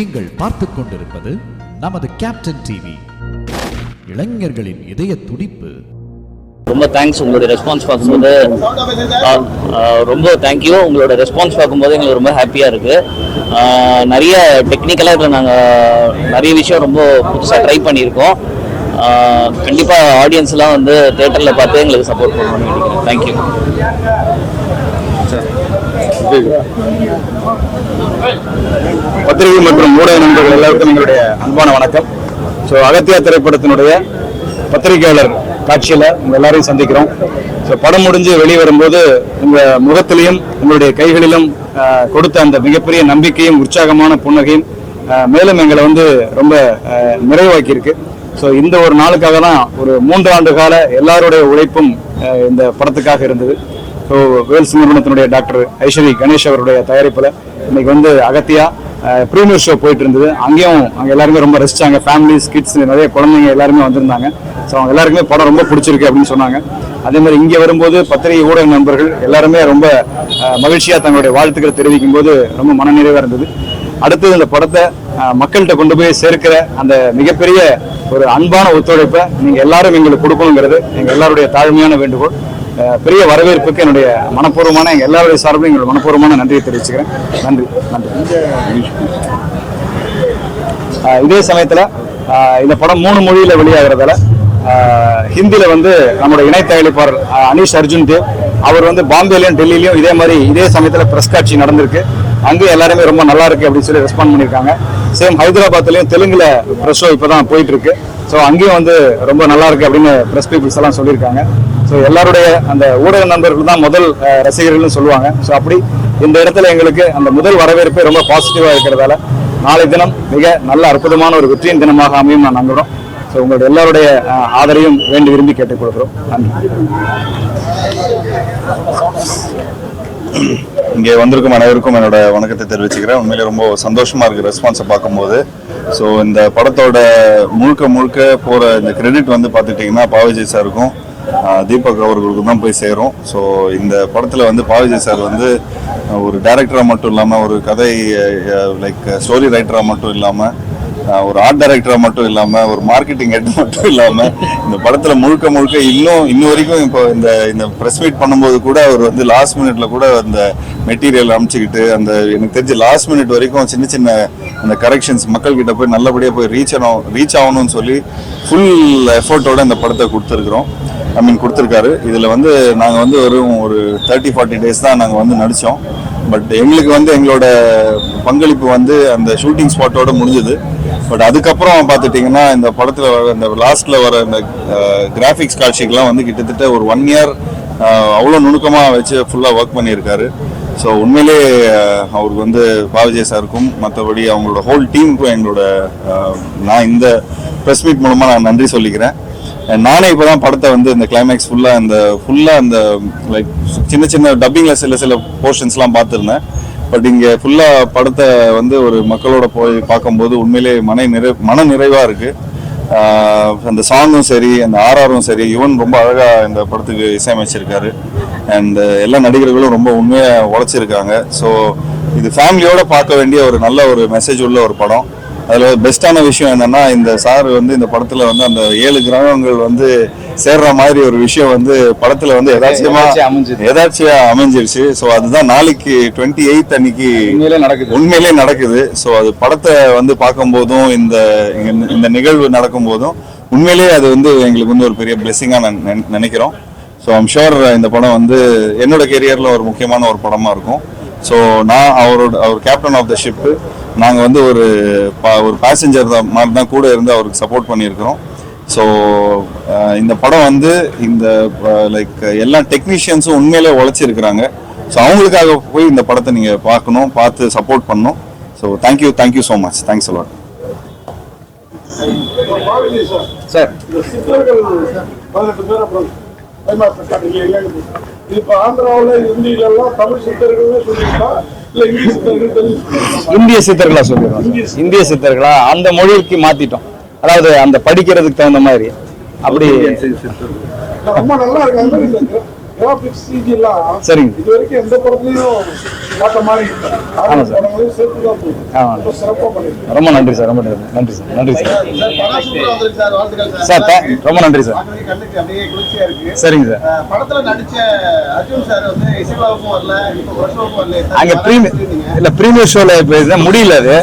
நீங்கள் பார்த்துக் கொண்டிருப்பது நமது கேப்டன் டிவி இளைஞர்களின் இதய துடிப்பு. ரொம்ப தேங்க்ஸ் உங்களுடைய ரெஸ்பான்ஸ் பார்க்கும்போது ரொம்ப தேங்க்யூ உங்களோட ரெஸ்பான்ஸ் பார்க்கும்போது எங்களுக்கு ரொம்ப ஹாப்பியாக இருக்குது நிறைய டெக்னிக்கலாக இதில் நாங்கள் நிறைய விஷயம் ரொம்ப புதுசாக ட்ரை பண்ணியிருக்கோம். கண்டிப்பாக ஆடியன்ஸ்லாம் வந்து தேட்டரில் பார்த்து எங்களுக்கு சப்போர்ட் பண்ணணும்னு நினைக்கிறேன். தேங்க்யூ பத்திரிகை மற்றும் ஊடக நண்பர்கள் எல்லாருக்கும் எங்களுடைய அன்பான வணக்கம். ஸோ அகத்தியா திரைப்படத்தினுடைய பத்திரிகையாளர் காட்சியில் உங்கள் எல்லாரையும் சந்திக்கிறோம். ஸோ படம் முடிஞ்சு வெளியே வரும்போது உங்கள் முகத்திலையும் உங்களுடைய கைகளிலும் கொடுத்த அந்த மிகப்பெரிய நம்பிக்கையும் உற்சாகமான புன்னகையும் மேலும் எங்களை வந்து ரொம்ப நிறைவாக்கியிருக்கு. ஸோ இந்த ஒரு நாளுக்காக தான் ஒரு மூன்று ஆண்டு கால எல்லாருடைய உழைப்பும் இந்த படத்துக்காக இருந்தது. ஸோ வேல்ஸ் நிறுவனத்தினுடைய டாக்டர் ஐஸ்வரி கணேஷ் அவருடைய தயாரிப்பில் இன்னைக்கு வந்து அகத்தியா ப்ரீமியர் ஷோ போயிட்டு இருந்தது. அங்கேயும் அங்கே எல்லாருமே ரொம்ப ரசிச்சாங்க. ஃபேமிலிஸ் கிட்ஸ் நிறைய குழந்தைங்க எல்லாருமே வந்திருந்தாங்க. ஸோ அவங்க எல்லாருக்குமே படம் ரொம்ப பிடிச்சிருக்கு அப்படின்னு சொன்னாங்க. அதே மாதிரி இங்கே வரும்போது பத்திரிகை ஊடக நண்பர்கள் எல்லாருமே ரொம்ப மகிழ்ச்சியாக தங்களுடைய வாழ்த்துக்களை தெரிவிக்கும் போது ரொம்ப மனநிறைவாக இருந்தது. அடுத்தது இந்த படத்தை மக்கள்கிட்ட கொண்டு போய் சேர்க்கிற அந்த மிகப்பெரிய ஒரு அன்பான ஒத்துழைப்பை நீங்கள் எல்லாரும் எங்களுக்கு கொடுக்கணுங்கிறது எங்கள் எல்லாருடைய தாழ்மையான வேண்டுகோள். பெரிய வரவேற்புக்கு என்னுடைய மனப்பூர்வமான எல்லாருடைய சார்பிலும் எங்களுடைய மனப்பூர்வமான நன்றியை தெரிவிச்சுக்கிறேன். நன்றி நன்றி. இதே சமயத்தில் இந்த படம் மூணு மொழியில் வெளியாகிறதால ஹிந்தியில் வந்து நம்மளோட இணை தயாரிப்பாளர் அனீஷ் அர்ஜுன் தேவ் அவர் வந்து பாம்பேலையும் டெல்லியிலையும் இதே மாதிரி இதே சமயத்தில் ப்ரெஸ் காட்சி நடந்திருக்கு. அங்கேயும் எல்லாருமே ரொம்ப நல்லா இருக்கு அப்படின்னு சொல்லி ரெஸ்பாண்ட் பண்ணியிருக்காங்க. சேம் ஹைதராபாத்லயும் தெலுங்குல ப்ரெஸ் ஷோ இப்பதான் போயிட்டு இருக்கு ஸோ அங்கேயும் வந்து ரொம்ப நல்லா இருக்கு அப்படின்னு ப்ரெஸ் பீப்புள்ஸ் எல்லாம் சொல்லியிருக்காங்க. ஸோ எல்லாருடைய அந்த ஊடக நண்பர்கள் தான் முதல் ரசிகர்கள்னு சொல்லுவாங்க. ஸோ அப்படி இந்த இடத்துல எங்களுக்கு அந்த முதல் வரவேற்பு ரொம்ப பாசிட்டிவாக இருக்கிறதால நாளை தினம் மிக நல்ல அற்புதமான ஒரு வெற்றியின் தினமாக அமையும் நான் நம்புகிறோம் ஸோ உங்களுடைய எல்லாருடைய ஆதரையும் வேண்டி விரும்பி கேட்டுக்கொள்கிறோம். நன்றி. இங்கே வந்திருக்கும் அனைவருக்கும் என்னோட வணக்கத்தை தெரிவிச்சுக்கிறேன். உண்மையிலே ரொம்ப சந்தோஷமா இருக்கு ரெஸ்பான்ஸை பார்க்கும்போது. ஸோ இந்த படத்தோட முழுக்க முழுக்க போற இந்த கிரெடிட் வந்து பார்த்துட்டிங்கன்னா பாவிஜய் சாருக்கும் தீபக் அவர்களுக்கு தான் போய் சேரும். ஸோ இந்த படத்தில் வந்து பாவிஜய் சார் வந்து ஒரு டேரக்டராக மட்டும் இல்லாமல் ஒரு கதை லைக் ஸ்டோரி ரைட்டராக மட்டும் இல்லாமல் ஒரு ஆர்ட் டைரக்டரா மட்டும் இல்லாம ஒரு மார்க்கெட்டிங் ஹெட் மட்டும் இல்லாம இந்த படத்துல முழுக்க முழுக்க இன்னும் இன்ன வரைக்கும் இப்போ இந்த இந்த பிரஸ் மீட் பண்ணும்போது கூட அவர் வந்து லாஸ்ட் மினிட்ல கூட அந்த மெட்டீரியல் அமைச்சுக்கிட்டு அந்த எனக்கு தெரிஞ்ச லாஸ்ட் மினிட் வரைக்கும் சின்ன சின்ன அந்த கரெக்ஷன்ஸ் மக்கள் கிட்ட போய் நல்லபடியா போய் ரீச் ஆகணும் ரீச் ஆகணும்னு சொல்லி ஃபுல் எஃபோர்ட்டோட இந்த படத்தை கொடுத்துருக்குறோம். ஐ மீன் கொடுத்துருக்காரு. இதில் வந்து நாங்கள் வந்து வெறும் ஒரு தேர்ட்டி ஃபார்ட்டி டேஸ் தான் நாங்கள் வந்து நடித்தோம் பட் எங்களுக்கு வந்து எங்களோட பங்களிப்பு வந்து அந்த ஷூட்டிங் ஸ்பாட்டோட முடிஞ்சது. பட் அதுக்கப்புறம் பார்த்துட்டிங்கன்னா இந்த படத்தில் வர இந்த லாஸ்ட்டில் வர இந்த கிராஃபிக்ஸ் காட்சிகள்லாம் வந்து கிட்டத்தட்ட ஒரு ஒன் இயர் அவ்வளோ நுணுக்கமாக வச்சு ஃபுல்லாக ஒர்க் பண்ணியிருக்காரு. ஸோ உண்மையிலே அவருக்கு வந்து பாவிஜய் சாருக்கும் மற்றபடி அவங்களோட ஹோல் டீமுக்கும் எங்களோட நான் இந்த ப்ரெஸ் மீட் மூலமாக நான் நன்றி சொல்லிக்கிறேன். நானே இப்போ தான் படத்தை வந்து இந்த கிளைமேக்ஸ் ஃபுல்லாக அந்த ஃபுல்லாக அந்த லைக் சின்ன சின்ன டப்பிங்கில் சில சில போர்ஷன்ஸ்லாம் பார்த்துருந்தேன். பட் இங்கே ஃபுல்லாக படத்தை வந்து ஒரு மக்களோட போய் பார்க்கும்போது உண்மையிலே மன நிறை மன நிறைவாக இருக்குது அந்த சாங்கும் சரி அந்த ஆர்ஆரும் சரி யுவன் ரொம்ப அழகாக இந்த படத்துக்கு இசையமைச்சிருக்காரு. அண்ட் எல்லா நடிகர்களும் ரொம்ப உண்மையாக உழைச்சிருக்காங்க. ஸோ இது ஃபேமிலியோட பார்க்க வேண்டிய ஒரு நல்ல ஒரு மெசேஜ் உள்ள ஒரு படம். அதில் பெஸ்ட்டான விஷயம் என்னன்னா இந்த சார் வந்து இந்த படத்துல வந்து அந்த ஏழு கிரகங்கள் வந்து சேர்ற மாதிரி ஒரு விஷயம் வந்து படத்துல வந்து எதாச்சியமா எதாச்சியா அமைஞ்சுது. எதாச்சியா அமைஞ்சிருச்சு. ஸோ அதுதான் நாளைக்கு டுவெண்ட்டி எயித் அன்னைக்கு உண்மையிலே நடக்குது. உண்மையிலே நடக்குது. ஸோ அது படத்தை வந்து பார்க்கும்போதும் இந்த இந்த நிகழ்வு நடக்கும்போதும் உண்மையிலேயே அது வந்து எங்களுக்கு வந்து ஒரு பெரிய நினை- நினைக்கிறோம். ஸோ ஐம் ஷோர் இந்த படம் வந்து என்னோட கெரியரில் ஒரு முக்கியமான ஒரு படமாக இருக்கும். ஸோ நான் அவரோட அவர் கேப்டன் ஆஃப் த ஷிப்பு நாங்கள் வந்து ஒரு பா- ஒரு பேசஞ்சர் மாதிரி தான் கூட இருந்து அவருக்கு சப்போர்ட் பண்ணியிருக்கிறோம். ஸோ இந்த படம் வந்து இந்த லைக் எல்லா டெக்னீஷியன்ஸும் உண்மையிலே உழைச்சிருக்கிறாங்க. ஸோ அவங்களுக்காக போய் இந்த படத்தை நீங்கள் பார்க்கணும் பார்த்து சப்போர்ட் பண்ணணும். So thank you thank you so much thanks a lot sir. இப்போ ஆந்திராவில் இந்தியிலெல்லாம் தமிழ் சித்தர்கள்னு சொல்லியிருக்கா? இந்திய சித்தர்களா சொல்லிடுறோம். இந்திய சித்தர்களா. அந்த மொழிக்கு மாத்திட்டோம். அதாவது அந்த படிக்கிறதுக்கு தகுந்த மாதிரி. அப்படி ரொம்ப நல்லா இருக்கு சரிங்க. இது வரைக்கும் எந்த படத்துலயும் பார்த்த மாதிரி இல்லை. ஆமா சார். ஆமா. ரொம்ப நன்றி சார் ரொம்ப நன்றி. சார் நன்றி சார். சார் ரொம்ப நன்றி சார். சரிங்க சார். படத்துல நடிச்ச அர்ஜுன் சார் வந்து இசைவாவுக்கும் வரல அங்க ப்ரீமியர். இல்ல ப்ரீமியர் ஷோல முடியல அது.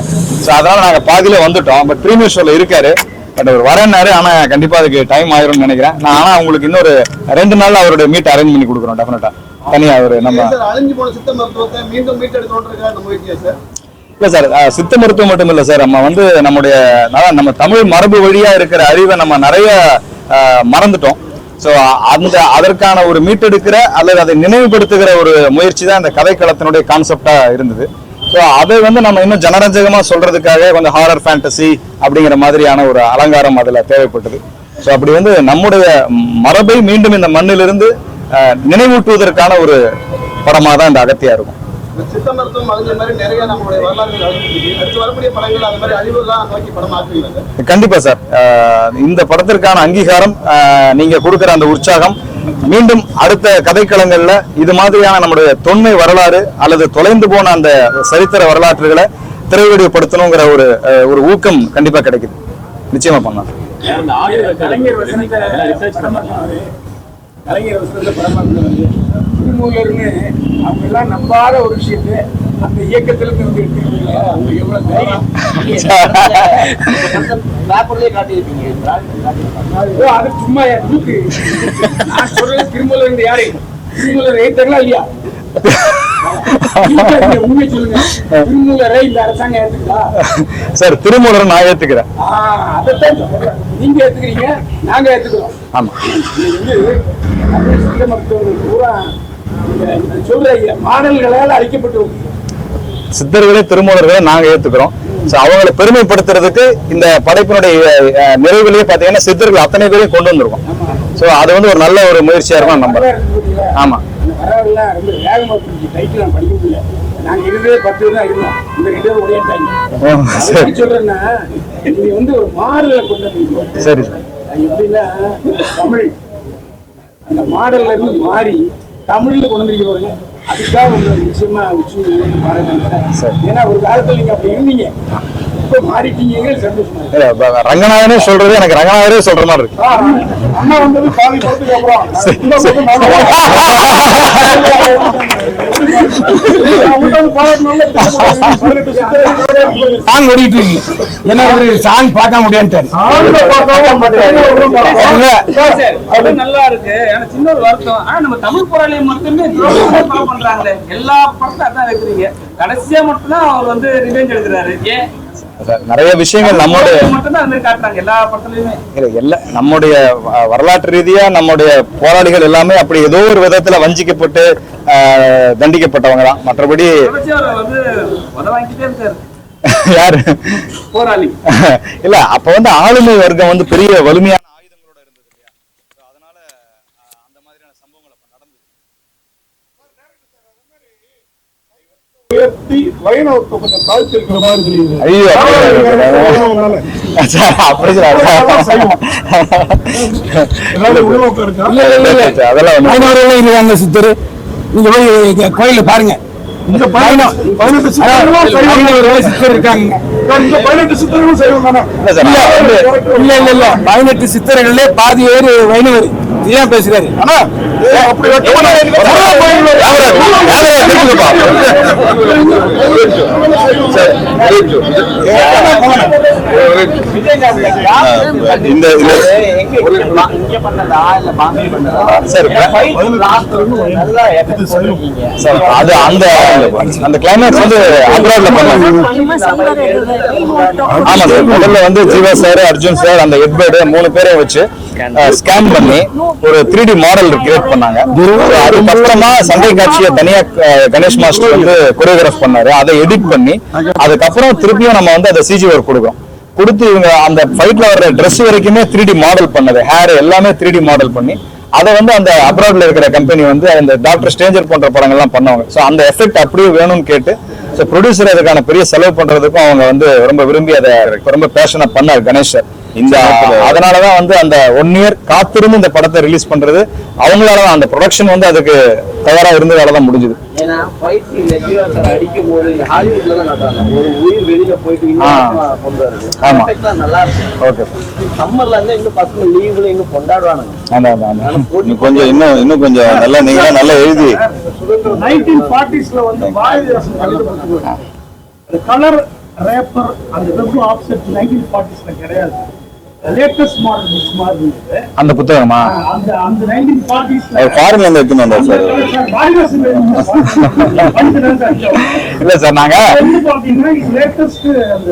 ஸோ அதனால நாங்க பாதியில வந்துட்டோம். பட் ப்ரீமியர் ஷோல இருக்காரு. பட் அவர் வரேன்னாரு. ஆனா கண்டிப்பா அதுக்கு டைம் ஆயிரும்னு நினைக்கிறேன். நான் ஆனா உங்களுக்கு இன்னொரு ரெண்டு நாள்ல அவருடைய மீட் அரேஞ்ச் பண்ணி கொடுக்குறோம் டெஃபினட்டா தனியா அவரு நம்ம இல்ல சார் சித்த மருத்துவம் மட்டும் இல்ல சார். நம்ம வந்து நம்முடைய நம்ம தமிழ் மரபு வழியா இருக்கிற அறிவை நம்ம நிறைய மறந்துட்டோம். ஸோ அந்த அதற்கான ஒரு மீட்டெடுக்கிற அல்லது அதை நினைவுபடுத்துகிற ஒரு முயற்சி தான் இந்த கதைக்களத்தினுடைய கான்செப்டா இருந்தது. ஸோ அதை வந்து நம்ம இன்னும் ஜனரஞ்சகமா சொல்றதுக்காக கொஞ்சம் ஹாரர் ஃபேண்டசி அப்படிங்கிற மாதிரியான ஒரு அலங்காரம் அதுல தேவைப்பட்டது. ஸோ அப்படி வந்து நம்முடைய மரபை மீண்டும் இந்த மண்ணிலிருந்து நினைவூட்டுவதற்கான ஒரு படமா தான் இந்த அகத்தியா இருக்கும். சித்த மருத்துவம் அழிஞ்ச மாதிரி நிறைய நம்மளுடைய வரலாறுகள் அழிஞ்சிருக்கு. அடுத்து வரக்கூடிய படங்கள் அந்த மாதிரி அழிவுலாம் நோக்கி படம் ஆக்குவீங்களா சார். கண்டிப்பா சார் இந்த படத்திற்கான அங்கீகாரம் நீங்க கொடுக்கிற அந்த உற்சாகம் மீண்டும் அடுத்த கதைக்களங்கள்ல இது மாதிரியான நம்முடைய தொன்மை வரலாறு அல்லது தொலைந்து போன அந்த சரித்திர வரலாற்றுகளை திரைவடிப்படுத்தணுங்கிற ஒரு ஒரு ஊக்கம் கண்டிப்பா கிடைக்குது. நிச்சயமா பண்ணலாம்? கலைஞர் வசனத்தை பண்ணாரு கலைஞர் வசனத்தை படமா இருந்தது திருமூலர்னு அவங்க எல்லாம் நம்பாத ஒரு விஷயத்தை அந்த இயக்கத்துல இருந்து வந்து எடுத்துருக்கீங்க அவங்க எவ்வளவு தைரியம்? காட்டியிருப்பீங்க. அது சும்மா தூக்கு நான் சொல்றது திருமூலர் இருந்து ஏத்தங்களா இல்லையா? சார் திருமூலர் நான் ஏத்துக்கிறேன். நீங்க ஏத்துக்கிறீங்க நாங்க ஏத்துக்கிறோம். ஆமா. சித்த மருத்துவர்கள் பூரா சொல்ற மாடல்களால் அழிக்கப்பட்டு. சித்தர்களே திருமூலர்களை நாங்க ஏத்துக்கிறோம். ஸோ அவங்கள பெருமைப்படுத்துறதுக்கு இந்த படைப்பினுடைய அஹ், நிறைவுலயே சித்தர்கள் அத்தனை பேரையும் கொண்டு வந்திருக்கோம். ஸோ அது வந்து ஒரு நல்ல ஒரு முயற்சியா இருக்கும் வரலாறு நம்புறேன். இருக்கு பாத்தீங்களா? ஆமா. அந்த வரலாறுலாம் நாங்க இருந்ததே பத்து பேர் தான் இருந்தோம் இந்த ரெண்டு பேரும் ஒரே சரி. சொல்றேன்னா நீங்க வந்து ஒரு மாடலை கொண்டு வந்தீங்க சரி சார். எப்படின்னா தமிழ். அந்த மாடல்ல இருந்து மாறி தமிழ்ல கொண்டு வந்திருக்க அதுக்காக உங்களை நிச்சயமா உச்சி பாருங்க. ஏன்னா ஒரு காலத்தில் நீங்க அப்படி இருந்தீங்க. ரங்கநாதனே சொல்றது எனக்கு ரங்கநாதரே சொல்ற மாதிரி இருக்கு. சாங் ஓடிட்டு இருக்கு. ஏன்னா ஒரு சாங் பார்க்க. அது நல்லா இருக்கு. ஆனா சின்ன ஒரு வருத்தம். ஆனா நம்ம தமிழ் போராளியை மட்டுமே பண்றாங்களே. எல்லா படத்தையும் அதான் வைக்கிறீங்க. கடைசியா மட்டும்தான் அவர் வந்து ரிவெஞ்ச் எடுக்கிறாரு. ஏன்? நிறைய விஷயங்கள் நம்முடைய எல்லா நம்முடைய வரலாற்று ரீதியா நம்முடைய போராளிகள் எல்லாமே அப்படி ஏதோ ஒரு விதத்துல வஞ்சிக்கப்பட்டு ஆஹ், தண்டிக்கப்பட்டவங்க தான். மற்றபடி யாரு? போராளி. இல்ல அப்ப வந்து ஆளுமை வர்க்கம் வந்து பெரிய வலிமையான ஆயுதங்களோட இருந்தது இல்லையா? So, அதனால அந்த மாதிரியான சம்பவங்கள் அப்ப நடந்தது. உயர்த்தி கொஞ்சம் தாழ்த்தி இருக்கிற மாதிரி தெரியுது. ஐயோ அப்படி இருக்காங்க சித்தர் நீங்க போய் கோயில பாருங்க. இந்த பதினெட்டு சித்தர் இருக்காங்க. இல்ல இல்ல இல்ல பதினெட்டு சித்தர்கள்ல பாதி பேர் வைணவர். ஏன் பேசுறாரு. ஏ, அப்படி இந்த இந்த சார், அது அந்த அந்த கிளைமேக்ஸ் வந்து அப்ராட்ல பண்ணாங்க ஆமா சார். முதல்ல வந்து ஜீவா சார் அர்ஜுன் சார் அந்த எட்வர்டு மூணு பேரையும் வச்சு ஸ்கேன் பண்ணி. ஒரு த்ரீ டி மாடல் கிரியேட் பண்ணாங்க. அதுக்கப்புறமா சண்டை காட்சியை தனியா கணேஷ் மாஸ்டர் வந்து கொரியோகிராஃப் பண்ணாரு. அதை எடிட் பண்ணி அதுக்கப்புறம் திருப்பியும் நம்ம வந்து அதை சிஜி ஒர்க் கொடுக்குறோம். கொடுத்து இவங்க அந்த ஃபைட்ல வர்ற Dress வரைக்குமே த்ரீ டி மாடல் பண்ணது. ஹேர் எல்லாமே த்ரீ டி மாடல் பண்ணி அதை வந்து அந்த அப்ராட்ல இருக்கிற கம்பெனி வந்து அந்த டாக்டர் ஸ்டேஞ்சர் போன்ற படங்கள்லாம் பண்ணுவாங்க. ஸோ அந்த எஃபெக்ட் அப்படியே வேணும்னு கேட்டு ஸோ ப்ரொடியூசர் அதுக்கான பெரிய செலவு பண்றதுக்கும் அவங்க வந்து ரொம்ப விரும்பி அதை ரொம்ப பேஷனா பண்ணார் கணேஷ் சார். இந்த அதனாலதான் வந்து அந்த ஒன் இயர் காத்திருந்து இந்த படத்தை ரிலீஸ் பண்றது. அவங்களால தான் அந்த ப்ரொடக்ஷன் வந்து அதுக்கு தயாரா இருந்ததால தான் முடிஞ்சது. ஆமா. ஓகே சம்மர்ல இருந்தா இன்னும் பசங்க லீவுல இன்னும் கொண்டாடுவானுங்க. ஆமா ஆமா கொஞ்சம் இன்னும் இன்னும் கொஞ்சம் நல்லா நீங்க நல்லா எழுதி. நைன்டீன் ஃபார்ட்டிஸ்ல வந்து பாரதிதாசன் கவிதை கலர் ரேப்பர் அந்த வெப் ஆப்செட் நைன்டீன் ஃபார்ட்டிஸ்ல கிடையாது. லேட்டஸ்ட் மாடல் புக்ஸ் மாதிரி அந்த புத்தகமா? அந்த அந்த நைன்டீன் ஃபார்ட்டிஸ்ல அவர் ஃபாரின்ல இருந்து எடுத்துன்னு வந்தார் சார் இல்ல சார் நாங்க பாத்தீங்கன்னா லேட்டஸ்ட் அந்த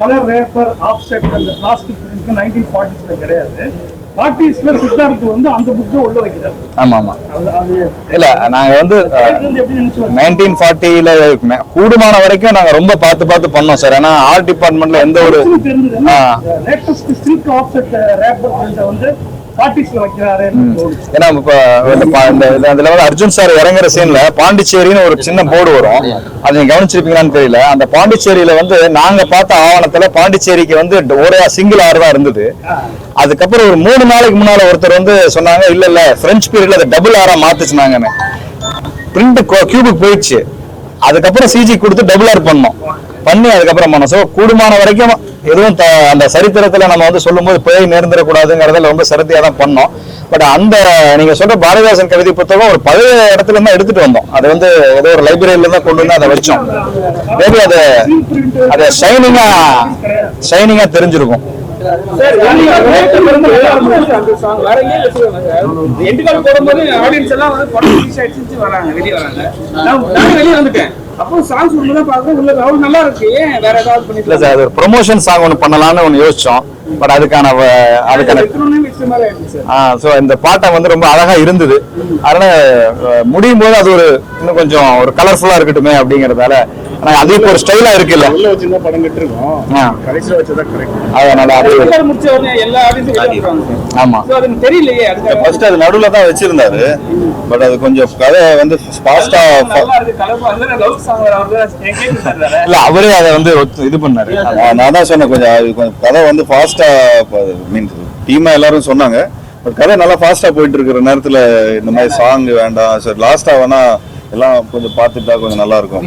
கலர் ரேப்பர் ஆப்செட் அந்த பிளாஸ்டிக் பிரிண்ட் நைன்டீன் ஃபார்ட்டிஸ்ல கிடையாது. ஃபார்ட்டிஸ்ல சித்தார்த் வந்து அந்த புக்கை உள்ள வைக்கிறார். ஆமா ஆமா இல்ல நாங்க வந்து நைன்டீன் ஃபார்ட்டில கூடுமான வரைக்கும் நாங்க ரொம்ப பார்த்து பார்த்து பண்ணோம் சார். ஏன்னா ஆர்ட் டிபார்ட்மெண்ட்ல எந்த ஒரு. லேட்டஸ்ட் சில்க் ஆப்செட் ரேப்பர் வந்து ஏன்னா இப்போ இந்த பா- வந்து அர்ஜுன் சார் இறங்குற சீன்ல பாண்டிச்சேரின்னு ஒரு சின்ன போர்டு வரும். அது நீங்க கவனிச்சிருப்பீங்களான்னு தெரியல. அந்த பாண்டிச்சேரியில வந்து நாங்க பார்த்த ஆவணத்துல பாண்டிச்சேரிக்கு வந்து ஒரே சிங்கிள் ஆறு தான் இருந்தது. அதுக்கப்புறம் ஒரு மூணு நாளைக்கு முன்னால ஒருத்தர் வந்து சொன்னாங்க இல்ல இல்ல பிரெஞ்சு பீரியட்ல அதை டபுள் ஆரா மாத்துச்சுனாங்கன்னு. பிரிண்ட் கியூபுக்கு போயிடுச்சு. அதுக்கப்புறம் சிஜி கொடுத்து டபுள் ஆர் பண்ணோம். பண்ணி அதுக்கப்புறம் பண்ணோம். ஸோ கூடுமான வரைக்கும் எதுவும் த- அந்த சரித்திரத்தில் நம்ம வந்து சொல்லும்போது பிழை நேர்ந்துடக்கூடாதுங்கிறதுல ரொம்ப சரத்தியா தான் பண்ணோம். பட் அந்த நீங்கள் சொல்கிற பாரதிதாசன் கவிதை புத்தகம் ஒரு பழைய இடத்துல தான் எடுத்துட்டு வந்தோம். அது வந்து ஏதோ ஒரு லைப்ரரியில தான் கொண்டு வந்து அதை வச்சோம். மேபி அது அது ஷைனிங்காக ஷைனிங்காக தெரிஞ்சிருக்கும். வெளியே வராங்க வெளியே வந்துட்டேன் அப்போ சாங்ஸ் ஒன்று தான் பார்க்குறேன் உள்ள நல்லா இருக்கு. ஏன் வேற ஏதாவது இல்ல பண்ணிக்கலாம் சார் அது ஒரு ப்ரொமோஷன் சாங் ஒன்று பண்ணலாம்னு ஒன்று யோசிச்சோம். பட் அதுக்கான அதுக்கான ஸோ இந்த பாட்டை வந்து ரொம்ப அழகா இருந்தது. அதனால முடியும் போது அது ஒரு இன்னும் கொஞ்சம் ஒரு கலர்ஃபுல்லா இருக்கட்டுமே அப்படிங்கறதால ஆனா அது இப்போ ஒரு ஸ்டைலா இருக்குல்ல அதனால அது எல்லாரும் முடிச்ச உடனே எல்லா ஆடியன்ஸும் வெளியே வந்துருவாங்க சார். ஆமா. ஸோ அது எனக்கு தெரியலையே ஃபர்ஸ்ட் அது நடுவுல தான் வச்சிருந்தாரு. பட் அது கொஞ்சம் கதை வந்து ஃபாஸ்டா நல்லா இருக்கு. கலப்பா வந்து லவ் சாங் வர வந்து என் கேட்டு சார் வேற இல்ல அவரே அதை வந்து இது பண்ணாரு. நான் தான் சொன்னேன் கொஞ்சம் கதை வந்து ஃபாஸ்டா மீன் டீமா எல்லாரும் சொன்னாங்க. பட் கதை நல்லா ஃபாஸ்டா போயிட்டு இருக்கிற நேரத்துல இந்த மாதிரி சாங் வேண்டாம். சரி லாஸ்டா வேணா எல்லாம் கொஞ்சம் பார்த்துட்டா கொஞ்சம் நல்லா இருக்கும்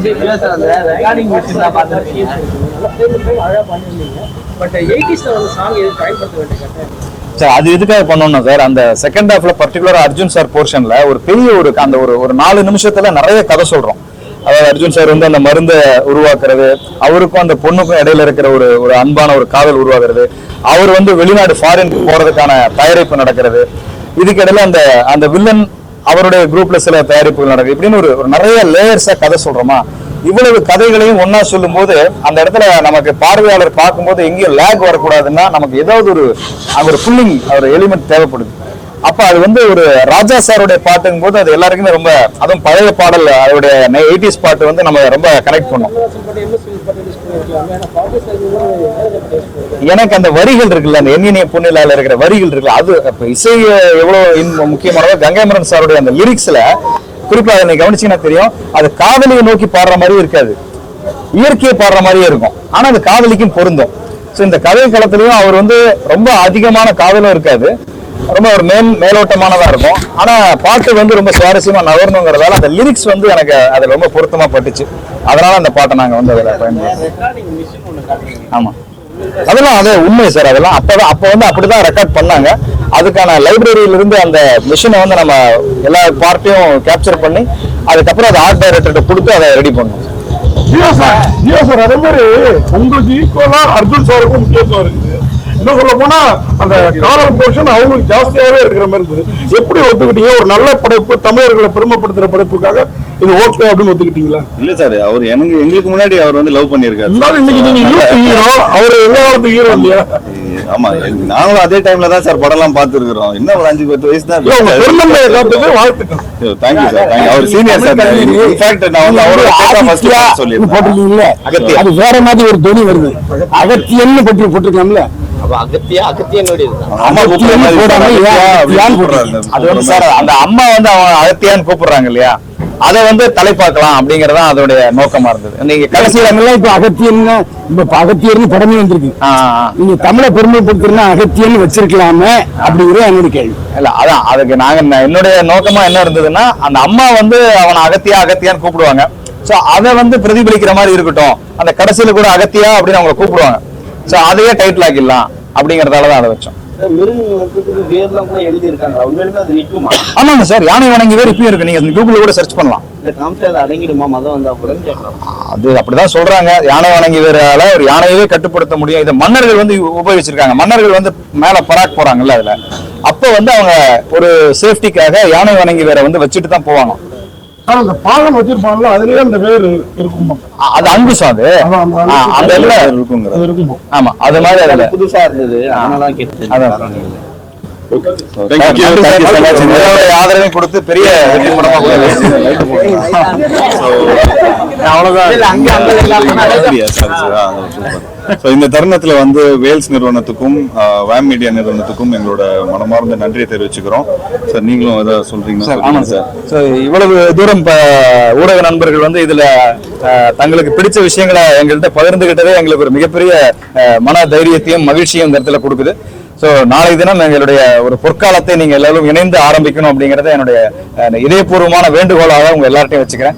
சார் அது எதுக்காக பண்ணோம்னா சார் அந்த செகண்ட் ஹாஃப்ல பர்டிகுலரா அர்ஜுன் சார் போர்ஷன்ல ஒரு பெரிய ஒரு அந்த ஒரு ஒரு நாலு நிமிஷத்துல நிறைய கதை சொல்றோம். அதாவது அர்ஜுன் சார் வந்து அந்த மருந்தை உருவாக்குறது அவருக்கும் அந்த பொண்ணுக்கும் இடையில இருக்கிற ஒரு ஒரு அன்பான ஒரு காதல் உருவாகிறது. அவர் வந்து வெளிநாடு ஃபாரின் போறதுக்கான தயாரிப்பு நடக்கிறது. இதுக்கு இடையில அந்த அந்த வில்லன் அவருடைய குரூப்ல சில தயாரிப்புகள் நடக்குது. இப்படின்னு ஒரு நிறைய லேயர்ஸா கதை சொல்றோமா? இவ்வளவு கதைகளையும் ஒண்ணா சொல்லும்போது அந்த இடத்துல நமக்கு பார்வையாளர் பார்க்கும்போது எங்கேயும் லேக் வரக்கூடாதுன்னா நமக்கு ஏதாவது ஒரு அங்க ஒரு புல்லிங் ஒரு எலிமெண்ட் தேவைப்படுது. அப்ப அது வந்து ஒரு ராஜா சாருடைய பாட்டுங்கும் போது அது எல்லாருக்குமே ரொம்ப அதுவும் பழைய பாடல் அவருடைய எயிட்டிஸ் பாட்டு வந்து நம்ம ரொம்ப கனெக்ட் பண்ணோம். எனக்கு அந்த வரிகள் இருக்குல்ல அந்த எண்ணினிய பொன்னிலால இருக்கிற வரிகள் இருக்குல்ல அது அப்ப இசை எவ்வளவு முக்கியமானதோ கங்கைமரன் சாருடைய அந்த லிரிக்ஸ்ல குறிப்பா அதை கவனிச்சீங்கன்னா தெரியும் அது காதலியை நோக்கி பாடுற மாதிரி இருக்காது. இயற்கையை பாடுற மாதிரியே இருக்கும். ஆனா அது காதலிக்கும் பொருந்தும். ஸோ இந்த கதை களத்திலையும் அவர் வந்து ரொம்ப அதிகமான காதலும் இருக்காது. ரொம்ப ஒரு மேல் மேலோட்டமானதா இருக்கும். ஆனா பாட்டு வந்து ரொம்ப சுவாரஸ்யமா நகரணுங்கிறதால அந்த லிரிக்ஸ் வந்து எனக்கு அது ரொம்ப பொருத்தமா பட்டுச்சு. அதனால அந்த பாட்டை நாங்க வந்து அதில் பயன்படுத்தோம் ரெக்கார்டிங் மிஷின் ஒன்று காட்டுறீங்க. ஆமா. அதெல்லாம் அது உண்மை சார் அதெல்லாம் அப்பதான் அப்ப வந்து அப்படிதான் ரெக்கார்ட் பண்ணாங்க. அதுக்கான லைப்ரரியில இருந்து அந்த மிஷினை வந்து நம்ம எல்லா பார்ட்டையும் கேப்சர் பண்ணி அதுக்கப்புறம் அதை ஆர்ட் டைரக்டர்கிட்ட கொடுத்து அதை ரெடி பண்ணோம். ஜியோ சார் ஜியோ சார் அதே மாதிரி உங்களுக்கு ஈக்குவலா அர்ஜுன் சாருக்கும் முக்கியத்துவம் இருக்குது இன்னும் சொல்ல போனா அந்த காதல் போர்ஷன் அவங்களுக்கு ஜாஸ்தியாவே இருக்கிற மாதிரி இருந்தது. எப்படி ஒத்துக்கிட்டீங்க? ஒரு நல்ல படைப்பு தமிழர்களை பெருமைப்படுத்துற படைப்புக்காக இது ஓகே அப்படின்னு ஒத்துக்கிட்டீங்களா? இல்ல சார் அவர் எனக்கு எங்களுக்கு முன்னாடி அவர் வந்து லவ் பண்ணியிருக்காரு இருந்தாலும் இன்னைக்கு நீங்க யூத் ஹீரோ அவர் எல்லா காலத்து ஹீரோ இல்லையா? ஆமா நாங்களும் அதே டைம்ல தான் சார் படம்லாம் பார்த்துருக்கிறோம். இன்னும் ஒரு அஞ்சு பத்து வயசு தான் thank you sir thank you our senior sir in fact நான் வந்து அவரோட ஃபர்ஸ்ட் சொல்லியிருக்கேன் போட்டிருக்கீங்களே அகத்தியா. அது வேற மாதிரி ஒரு துணி வருது. அகத்தியன்னு பற்றி போட்டிருக்கலாம்ல? அகத்தியான்னு கூப்பிடுறாங்க. இல்லையா? அதை வந்து தலைப்பாக்கலாம் அப்படிங்கறது அதோடைய நோக்கமா இருந்தது. நீங்க கடைசி கடைசியில இப்ப அகத்தியன் இப்ப அகத்தியர்னு படமே வந்திருக்கு. நீங்க தமிழை பெருமைப்படுத்துறதுனா அகத்தியன் வச்சிருக்கலாமே அப்படிங்கிறது என்னோட கேள்வி. இல்ல அதான் அதுக்கு நாங்க என்னுடைய நோக்கமா என்ன இருந்ததுன்னா அந்த அம்மா வந்து அவனை அகத்தியா அகத்தியான்னு கூப்பிடுவாங்க. சோ அதை வந்து பிரதிபலிக்கிற மாதிரி இருக்கட்டும். அந்த கடைசியில கூட அகத்தியா அப்படின்னு அவங்கள கூப்பிடுவாங்க. சோ அதையே டைட்டில் ஆக்கிடலாம் அப்படிங்கறதால தான் அதை வச்சோம். ஆமாங்க சார் யானை வணங்கி வேறு இப்பயும் இருக்கு. நீங்க கூகுள்ல கூட சர்ச் பண்ணலாம். அது அப்படிதான் சொல்றாங்க. யானை வணங்கி வேறால ஒரு யானையவே கட்டுப்படுத்த முடியும். இதை மன்னர்கள் வந்து உபயோகிச்சிருக்காங்க. மன்னர்கள் வந்து மேல பராக் போறாங்கல்ல அதுல. அப்ப வந்து அவங்க ஒரு சேஃப்டிக்காக யானை வணங்கி வேற வந்து வச்சுட்டு தான் போவாங்க ஆனா அந்த பாகம் வச்சிருப்பாங்கல்ல அதுலயே அந்த வேர் இருக்குமா? அது அங்குசம் அந்த இருக்குமா? ஆமா அது மாதிரி அதுல. புதுசா இருந்தது. அதனால கேட்டு அதான். ஆதரவையும் கொடுத்து பெரிய வெற்றி படமா அப்படியா? சரி, சரி. So, இந்த தருணத்துல வந்து வேல்ஸ் நிறுவனத்துக்கும் வேம் மீடியா நிறுவனத்துக்கும் எங்களோட மனமார்ந்த நன்றியை தெரிவிச்சுக்கிறோம். சார் நீங்களும் ஏதாவது சொல்றீங்கன்னா ஆமாம் சார். ஸோ இவ்வளவு தூரம் ஊடக நண்பர்கள் வந்து இதுல தங்களுக்கு பிடிச்ச விஷயங்களை எங்கள்கிட்ட பகிர்ந்துகிட்டதே எங்களுக்கு ஒரு மிகப்பெரிய மன தைரியத்தையும் மகிழ்ச்சியும் இந்த இடத்துல கொடுக்குது. ஸோ நாளை தினம் எங்களுடைய ஒரு பொற்காலத்தை நீங்க எல்லாரும் இணைந்து ஆரம்பிக்கணும் அப்படிங்கறத என்னுடைய இதயபூர்வமான வேண்டுகோளாக உங்க எல்லார்ட்டையும் வச்சுக்கிறேன்.